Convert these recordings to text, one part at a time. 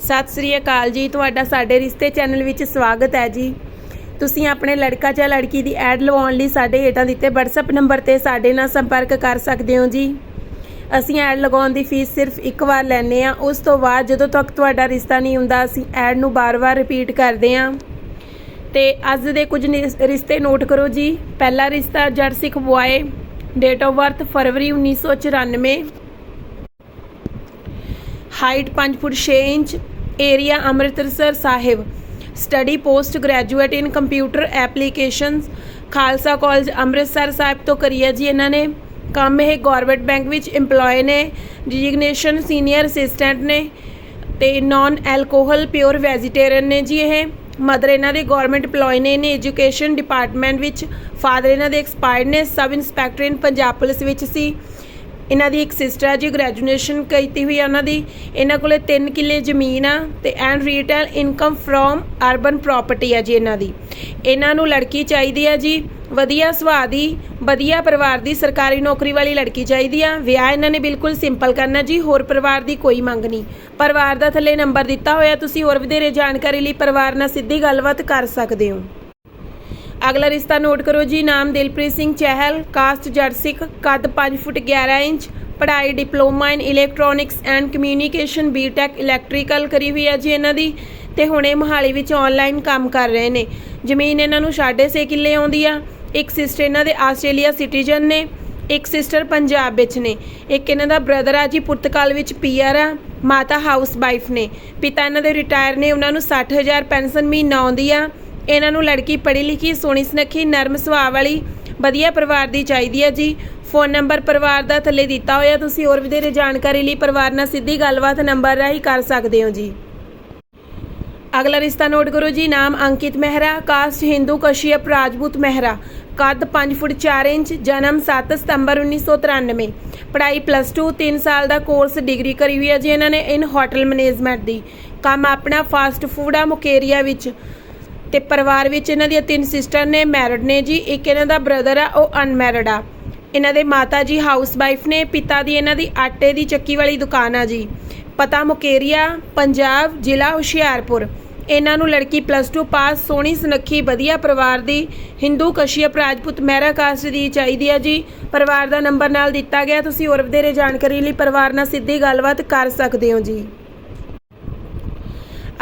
ਸਤਿ ਸ੍ਰੀ ਅਕਾਲ ਜੀ, ਤੁਹਾਡਾ ਸਾਡੇ ਰਿਸ਼ਤੇ ਚੈਨਲ ਵਿੱਚ ਸਵਾਗਤ ਹੈ ਜੀ। ਤੁਸੀਂ ਆਪਣੇ ਲੜਕਾ ਜਾਂ ਲੜਕੀ ਦੀ ਐਡ ਲਵਾਉਣ ਲਈ ਸਾਡੇ ਹੇਠਾਂ ਦਿੱਤੇ WhatsApp ਨੰਬਰ ਤੇ ਸਾਡੇ ਨਾਲ ਸੰਪਰਕ ਕਰ ਸਕਦੇ ਹੋ ਜੀ। ਅਸੀਂ ਐਡ ਲਗਾਉਣ ਦੀ ਫੀਸ ਸਿਰਫ ਇੱਕ ਵਾਰ ਲੈਂਦੇ ਆ ਉਸ ਤੋਂ ਬਾਅਦ ਜਦੋਂ ਤੱਕ ਤੁਹਾਡਾ ਰਿਸ਼ਤਾ ਨਹੀਂ ਹੁੰਦਾ, ਅਸੀਂ ਐਡ ਨੂੰ ਬਾਰ-ਬਾਰ ਰਿਪੀਟ ਕਰਦੇ ਹਾਂ। ਤੇ ਅੱਜ ਦੇ ਕੁਝ ਨਿ- ਰਿਸ਼ਤੇ ਨੋਟ ਕਰੋ ਜੀ। ਪਹਿਲਾ ਰਿਸ਼ਤਾ ਜੜ Sikh boy date of birth February 1994 height 5 foot 6 inch, area Amritsar Sahib. Study post graduate in computer applications. Khalsa college Amritsar Sahib ਤੋਂ ਕਰੀ ਜੀ ਇਹਨਾਂ ਨੇ। ਕੰਮ ਇਹ ਗਵਰਨਮੈਂਟ ਬੈਂਕ ਵਿੱਚ EMPLOYE ਨੇ ਡਿਜਿਗਨੇਸ਼ਨ ਸੀਨੀਅਰ ਅਸਿਸਟੈਂਟ ਨੇ ਤੇ ਨਾਨ ਐਲਕੋਹਲ ਪਿਓਰ ਵੈਜੀਟੇਰੀਅਨ ਨੇ ਜੀ ਇਹ। ਮਦਰ ਇਹਨਾਂ ਦੇ ਗਵਰਨਮੈਂਟ EMPLOYE ਨੇ, ਇਹਨੇ ਐਜੂਕੇਸ਼ਨ ਡਿਪਾਰਟਮੈਂਟ ਵਿੱਚ। ਫਾਦਰ ਇਹਨਾਂ ਦੇ ਐਕਸਪਾਇਰਡ ਨੇ sub inspector in Punjab police ਵਿੱਚ ਸੀ। ਇਹਨਾਂ ਦੀ ਇੱਕ ਸਿਸਟਰ ਹੈ, ਜੀ ਗ੍ਰੈਜੂਏਸ਼ਨ ਕੀਤੀ ਹੋਈ ਹੈ ਉਹਨਾਂ ਦੀ। ਇਹਨਾਂ ਕੋਲੇ 3 ਕਿੱਲੇ ਜ਼ਮੀਨ ਆ ਤੇ and retail income from urban property ਆ ਜੀ ਇਹਨਾਂ ਦੀ। ਇਹਨਾਂ ਨੂੰ ਲੜਕੀ ਚਾਹੀਦੀ ਆ ਜੀ, ਵਧੀਆ ਸੁਭਾਅ ਦੀ, ਵਧੀਆ ਪਰਿਵਾਰ ਦੀ ਸਰਕਾਰੀ ਨੌਕਰੀ ਵਾਲੀ ਲੜਕੀ ਚਾਹੀਦੀ ਆ। ਵਿਆਹ ਇਹਨਾਂ ਨੇ ਬਿਲਕੁਲ ਸਿੰਪਲ ਕਰਨਾ ਜੀ, ਹੋਰ ਪਰਿਵਾਰ ਦੀ ਕੋਈ ਮੰਗ ਨਹੀਂ। ਪਰਿਵਾਰ ਦਾ ਥੱਲੇ ਨੰਬਰ ਦਿੱਤਾ ਹੋਇਆ, ਤੁਸੀਂ ਹੋਰ ਵਧੇਰੇ ਜਾਣਕਾਰੀ ਲਈ ਪਰਿਵਾਰ ਨਾਲ ਸਿੱਧੀ ਗੱਲਬਾਤ ਕਰ ਸਕਦੇ ਹੋ। ਅਗਲਾ ਰਿਸ਼ਤਾ ਨੋਟ ਕਰੋ ਜੀ, ਨਾਮ ਦਿਲਪ੍ਰੀਤ ਸਿੰਘ ਚਹਿਲ ਕਾਸਟ ਜੱਟ ਸਿੱਖ, ਕੱਦ 5 ਫੁੱਟ 11 ਇੰਚ, ਪੜ੍ਹਾਈ diploma in electronics and communication BTech electrical ਕਰੀ ਹੋਈ ਹੈ ਜੀ ਇਹਨਾਂ ਦੀ ਤੇ ਹੁਣੇ ਮੋਹਾਲੀ ਵਿੱਚ ਆਨਲਾਈਨ ਕੰਮ ਕਰ ਰਹੇ ਨੇ। ਜ਼ਮੀਨ ਇਹਨਾਂ ਨੂੰ 6.5 ਕਿੱਲੇ ਆਉਂਦੀ ਆ। ਇੱਕ ਸਿਸਟਰ ਇਹਨਾਂ ਦੇ ਆਸਟ੍ਰੇਲੀਆ ਸਿਟੀਜ਼ਨ ਨੇ, ਇੱਕ ਸਿਸਟਰ ਪੰਜਾਬ ਵਿੱਚ ਨੇ। ਇੱਕ ਇਹਨਾਂ ਦਾ ਬ੍ਰਦਰ ਆ ਜੀ, ਪੁਰਤਗਾਲ ਵਿੱਚ ਪੀਆਰ ਆ, ਮਾਤਾ ਹਾਊਸ ਵਾਈਫ ਨੇ। ਪਿਤਾ ਇਹਨਾਂ ਦੇ ਰਿਟਾਇਰ ਨੇ, ਉਹਨਾਂ ਨੂੰ 60000 ਪੈਨਸ਼ਨ ਮਹੀਨਾ ਆਉਂਦੀ ਆ। ਇਹਨਾਂ ਨੂੰ ਲੜਕੀ ਪੜ੍ਹੀ ਲਿਖੀ, ਸੋਹਣੀ ਸੁਨੱਖੀ, ਨਰਮ ਸੁਭਾਅ ਵਾਲੀ, ਵਧੀਆ ਪਰਿਵਾਰ ਦੀ ਚਾਹੀਦੀ ਹੈ ਜੀ। ਫੋਨ ਨੰਬਰ ਪਰਿਵਾਰ ਦਾ ਥੱਲੇ ਦਿੱਤਾ ਹੋਇਆ, ਤੁਸੀਂ ਹੋਰ ਵਧੇਰੇ ਜਾਣਕਾਰੀ ਲਈ ਪਰਿਵਾਰ ਨਾਲ ਸਿੱਧੀ ਗੱਲਬਾਤ ਨੰਬਰ ਰਾਹੀਂ ਕਰ ਸਕਦੇ ਹੋ ਜੀ। ਅਗਲਾ ਰਿਸ਼ਤਾ ਨੋਟ ਕਰੋ ਜੀ, ਨਾਮ ਅੰਕਿਤ ਮਹਿਰਾ, ਕਾਸਟ ਹਿੰਦੂ ਕਸ਼ਯਪ ਰਾਜਪੂਤ ਮਹਿਰਾ, ਕੱਦ 5 ਫੁੱਟ 4 ਇੰਚ, ਜਨਮ 7 ਸਤੰਬਰ 1993 ਪੜ੍ਹਾਈ ਪਲੱਸ 2 3 ਸਾਲ ਦਾ ਕੋਰਸ ਡਿਗਰੀ ਕਰੀ ਹੋਈ ਹੈ ਜੀ ਇਹਨਾਂ ਨੇ ਇਨ ਹੋਟਲ ਮੈਨੇਜਮੈਂਟ ਦੀ। ਕੰਮ ਆਪਣਾ ਫਾਸਟ ਫੂਡ ਆ ਮੁਕੇਰੀਆ ਵਿੱਚ। ਤੇ ਪਰਿਵਾਰ ਵਿੱਚ ਇਹਨਾਂ ਦੀਆਂ ਤਿੰਨ ਸਿਸਟਰ ਨੇ ਮੈਰਿਡ ਨੇ ਜੀ, ਇੱਕ ਇਹਨਾਂ ਦਾ ਬ੍ਰਦਰ ਆ, ਉਹ ਅਨਮੈਰਿਡ ਆ। ਇਹਨਾਂ ਦੇ ਮਾਤਾ ਜੀ ਹਾਊਸ ਵਾਈਫ ਨੇ, ਪਿਤਾ ਦੀ ਇਹਨਾਂ ਦੀ ਆਟੇ ਦੀ ਚੱਕੀ ਵਾਲੀ ਦੁਕਾਨ ਆ ਜੀ। ਪਤਾ ਮੁਕੇਰੀਆ, ਪੰਜਾਬ, ਜ਼ਿਲ੍ਹਾ ਹੁਸ਼ਿਆਰਪੁਰ। ਇਹਨਾਂ ਨੂੰ ਲੜਕੀ ਪਲੱਸ 2 ਪਾਸ, ਸੋਹਣੀ ਸੁਨੱਖੀ, ਵਧੀਆ ਪਰਿਵਾਰ ਦੀ ਹਿੰਦੂ ਕਸ਼ੀਅਪ ਰਾਜਪੂਤ ਮਹਿਰਾ ਕਾਸਟ ਦੀ ਚਾਹੀਦੀ ਆ ਜੀ। ਪਰਿਵਾਰ ਦਾ ਨੰਬਰ ਨਾਲ ਦਿੱਤਾ ਗਿਆ। ਤੁਸੀਂ ਹੋਰ ਵਧੇਰੇ ਜਾਣਕਾਰੀ ਲਈ ਪਰਿਵਾਰ ਨਾਲ ਸਿੱਧੀ ਗੱਲਬਾਤ ਕਰ ਸਕਦੇ ਹੋ ਜੀ।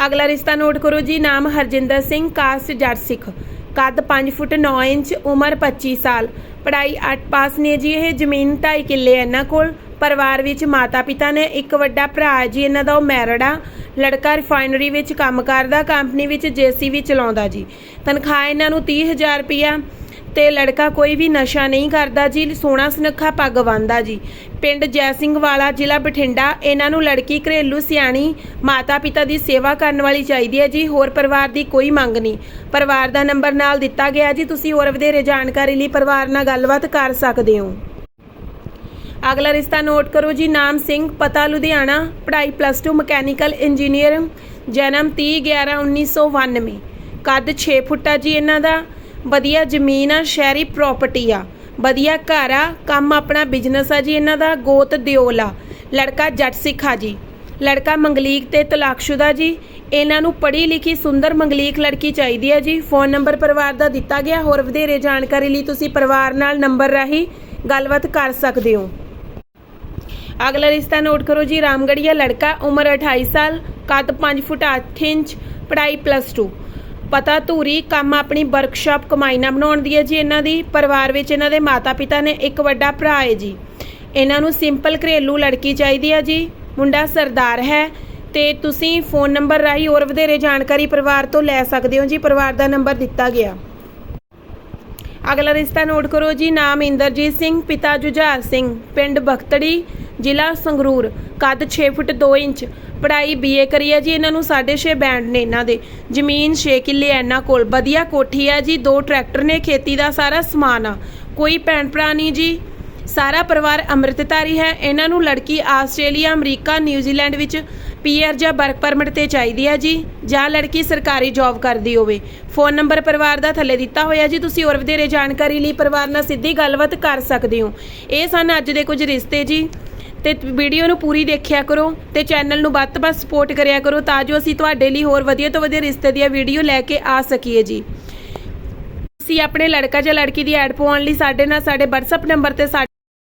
ਅਗਲਾ ਰਿਸ਼ਤਾ ਨੋਟ ਕਰੋ ਜੀ, ਨਾਮ ਹਰਜਿੰਦਰ ਸਿੰਘ, ਕਾਸਟ ਜੱਟ ਸਿੱਖ। ਕੱਦ 5 ਫੁੱਟ 9 ਇੰਚ, ਉਮਰ 25 ਸਾਲ। ਪੜ੍ਹਾਈ 8 ਪਾਸ ਨੇ ਜੀ ਇਹ, ਜ਼ਮੀਨ 2.5 ਕਿੱਲੇ ਹੈ ਇਹਨਾਂ ਕੋਲ। ਪਰਿਵਾਰ ਵਿੱਚ ਮਾਤਾ ਪਿਤਾ ਨੇ ਇੱਕ ਵੱਡਾ ਭਰਾ ਹੈ ਜੀ, ਇਹਨਾਂ ਦਾ ਉਹ ਮੈਰਿਡ ਆ ਲੜਕਾ ਰਿਫਾਈਨਰੀ ਵਿੱਚ ਕੰਮ ਕਰਦਾ, ਕੰਪਨੀ ਵਿੱਚ ਜੇਸੀਬੀ ਚਲਾਉਂਦਾ ਜੀ। ਤਨਖਾਹ ਇਹਨਾਂ ਨੂੰ 30000 ਰੁਪਇਆ ਤੇ ਲੜਕਾ ਕੋਈ ਵੀ ਨਸ਼ਾ ਨਹੀਂ ਕਰਦਾ ਜੀ, ਸੋਹਣਾ ਸੁਨੱਖਾ ਪੱਗ ਬੰਨਦਾ ਜੀ। ਪਿੰਡ ਜੈ ਸਿੰਘ ਵਾਲਾ ਜ਼ਿਲ੍ਹਾ ਬਠਿੰਡਾ, ਇਹਨਾਂ ਨੂੰ ਲੜਕੀ ਘਰੇਲੂ ਸਿਆਣੀ ਮਾਤਾ ਪਿਤਾ ਦੀ ਸੇਵਾ ਕਰਨ ਵਾਲੀ ਚਾਹੀਦੀ ਹੈ ਜੀ, ਹੋਰ ਪਰਿਵਾਰ ਦੀ ਕੋਈ ਮੰਗ ਨਹੀਂ। ਪਰਿਵਾਰ ਦਾ ਨੰਬਰ ਨਾਲ ਦਿੱਤਾ ਗਿਆ ਜੀ, ਤੁਸੀਂ ਹੋਰ ਵਧੇਰੇ ਜਾਣਕਾਰੀ ਲਈ ਪਰਿਵਾਰ ਨਾਲ ਗੱਲਬਾਤ ਕਰ ਸਕਦੇ ਹੋ। ਅਗਲਾ ਰਿਸ਼ਤਾ ਨੋਟ ਕਰੋ ਜੀ, ਨਾਮ ਸਿੰਘ, ਪਤਾ ਲੁਧਿਆਣਾ, ਪੜ੍ਹਾਈ ਪਲੱਸ 2 ਮਕੈਨੀਕਲ ਇੰਜੀਨੀਅਰਿੰਗ ਜਨਮ 30 11 1992 ਕੱਦ 6 ਫੁੱਟਾ ਜੀ ਇਹਨਾਂ ਦਾ। ਵਧੀਆ ਜ਼ਮੀਨ ਆ, ਸ਼ਹਿਰੀ ਪ੍ਰਾਪਰਟੀ ਆ। ਵਧੀਆ ਘਰ ਆ, ਕੰਮ ਆਪਣਾ ਬਿਜ਼ਨਸ ਆ ਜੀ, ਇਹਨਾਂ ਦਾ ਗੋਤ ਦਿਓਲ ਆ। ਲੜਕਾ ਜੱਟ ਸਿੱਖ ਆ ਜੀ। ਲੜਕਾ ਮੰਗਲੀਕ ਤੇ ਤਲਾਕਸ਼ੁਦਾ ਜੀ। ਇਹਨਾਂ ਨੂੰ ਪੜ੍ਹੀ ਲਿਖੀ ਸੁੰਦਰ ਮੰਗਲੀਕ ਲੜਕੀ ਚਾਹੀਦੀ ਹੈ ਜੀ। ਫੋਨ ਨੰਬਰ ਪਰਿਵਾਰ ਦਾ ਦਿੱਤਾ ਗਿਆ, ਹੋਰ ਵਧੇਰੇ ਜਾਣਕਾਰੀ ਲਈ ਤੁਸੀਂ ਪਰਿਵਾਰ ਨਾਲ ਨੰਬਰ ਰਾਹੀਂ ਗੱਲਬਾਤ ਕਰ ਸਕਦੇ ਹੋ। ਅਗਲਾ ਰਿਸ਼ਤਾ ਨੋਟ ਕਰੋ ਜੀ ਰਾਮਗੜੀਆ ਲੜਕਾ, ਉਮਰ 28 ਸਾਲ, ਕੱਦ 5 ਫੁੱਟ 8 ਇੰਚ, ਪੜ੍ਹਾਈ ਪਲੱਸ 2 ਪਤਾ ਧੂਰੀ ਕੰਮ ਆਪਣੀ ਵਰਕਸ਼ਾਪ ਕਮਾਈਨਾ ਬਣਾਉਣ ਦੀ ਹੈ ਜੀ ਇਹਨਾਂ ਦੀ। ਪਰਿਵਾਰ ਵਿੱਚ ਇਹਨਾਂ ਦੇ ਮਾਤਾ ਪਿਤਾ ਨੇ ਇੱਕ ਵੱਡਾ ਭਰਾ ਹੈ ਜੀ। ਇਹਨਾਂ ਨੂੰ ਸਿੰਪਲ ਘਰੇਲੂ ਲੜਕੀ ਚਾਹੀਦੀ ਹੈ ਜੀ। ਮੁੰਡਾ ਸਰਦਾਰ ਹੈ ਤੇ ਤੁਸੀਂ ਫੋਨ ਨੰਬਰ ਰਾਹੀਂ ਹੋਰ ਵਧੇਰੇ ਜਾਣਕਾਰੀ ਪਰਿਵਾਰ ਤੋਂ ਲੈ ਸਕਦੇ ਹੋ ਜੀ। ਪਰਿਵਾਰ ਦਾ ਨੰਬਰ ਦਿੱਤਾ ਗਿਆ। ਅਗਲਾ ਰਿਸ਼ਤਾ ਨੋਟ ਕਰੋ ਜੀ। ਨਾਮ ਇੰਦਰਜੀਤ ਸਿੰਘ, ਪਿਤਾ ਜੁਝਾਰ ਸਿੰਘ, ਪਿੰਡ ਬਖਤੜੀ। ਜ਼ਿਲ੍ਹਾ ਸੰਗਰੂਰ। ਕੱਦ 6 ਫੁੱਟ 2 ਇੰਚ। ਪੜ੍ਹਾਈ ਬੀਏ ਕਰੀ ਹੈ ਜੀ, ਇਹਨਾਂ ਨੂੰ 6.5 ਬੈਂਡ ਨੇ ਇਹਨਾਂ ਦੇ। ਜ਼ਮੀਨ 6 ਕਿੱਲੇ ਹੈ ਇਹਨਾਂ ਕੋਲ। ਵਧੀਆ ਕੋਠੀ ਹੈ ਜੀ, ਦੋ ਟਰੈਕਟਰ ਨੇ, ਖੇਤੀ ਦਾ ਸਾਰਾ ਸਮਾਨ ਆ। ਕੋਈ ਭੈਣ ਭਰਾ ਨਹੀਂ ਜੀ। ਸਾਰਾ ਪਰਿਵਾਰ ਅੰਮ੍ਰਿਤਧਾਰੀ ਹੈ। ਇਹਨਾਂ ਨੂੰ ਲੜਕੀ ਆਸਟ੍ਰੇਲੀਆ, ਅਮਰੀਕਾ, ਨਿਊਜ਼ੀਲੈਂਡ ਵਿੱਚ ਪੀਆਰ ਜਾਂ ਵਰਕ ਪਰਮਿਟ ਤੇ ਚਾਹੀਦੀ ਹੈ ਜੀ, ਜਾਂ ਲੜਕੀ ਸਰਕਾਰੀ ਜੌਬ ਕਰਦੀ ਹੋਵੇ। ਫੋਨ ਨੰਬਰ ਪਰਿਵਾਰ ਦਾ ਥੱਲੇ ਦਿੱਤਾ ਹੋਇਆ ਜੀ, ਤੁਸੀਂ ਹੋਰ ਵਧੇਰੇ ਜਾਣਕਾਰੀ ਲਈ ਪਰਿਵਾਰ ਨਾਲ ਸਿੱਧੀ ਗੱਲਬਾਤ ਕਰ ਸਕਦੇ ਹੋ। ਇਹ ਸਨ ਅੱਜ ਦੇ ਕੁਝ ਰਿਸ਼ਤੇ ਜੀ। ਤੇ ਵੀਡੀਓ ਨੂੰ ਪੂਰੀ ਦੇਖਿਆ ਕਰੋ ਤੇ ਚੈਨਲ ਨੂੰ ਵੱਧ ਤੋਂ ਵੱਧ ਸਪੋਰਟ ਕਰਿਆ ਕਰੋ ਤਾਂ ਜੋ ਅਸੀਂ ਤੁਹਾਡੇ ਲਈ ਹੋਰ ਵਧੀਆ ਤੋਂ ਵਧੀਆ ਰਿਸ਼ਤੇ ਦੀਆਂ ਵੀਡੀਓ ਲੈ ਕੇ ਆ ਸਕੀਏ ਜੀ। ਤੁਸੀਂ ਆਪਣੇ ਲੜਕਾ ਜਾਂ ਲੜਕੀ ਦੀ ਐਡ ਪਾਉਣ ਲਈ ਸਾਡੇ ਨਾਲ ਸਾਡੇ WhatsApp ਨੰਬਰ ਤੇ ਸਾਡੇ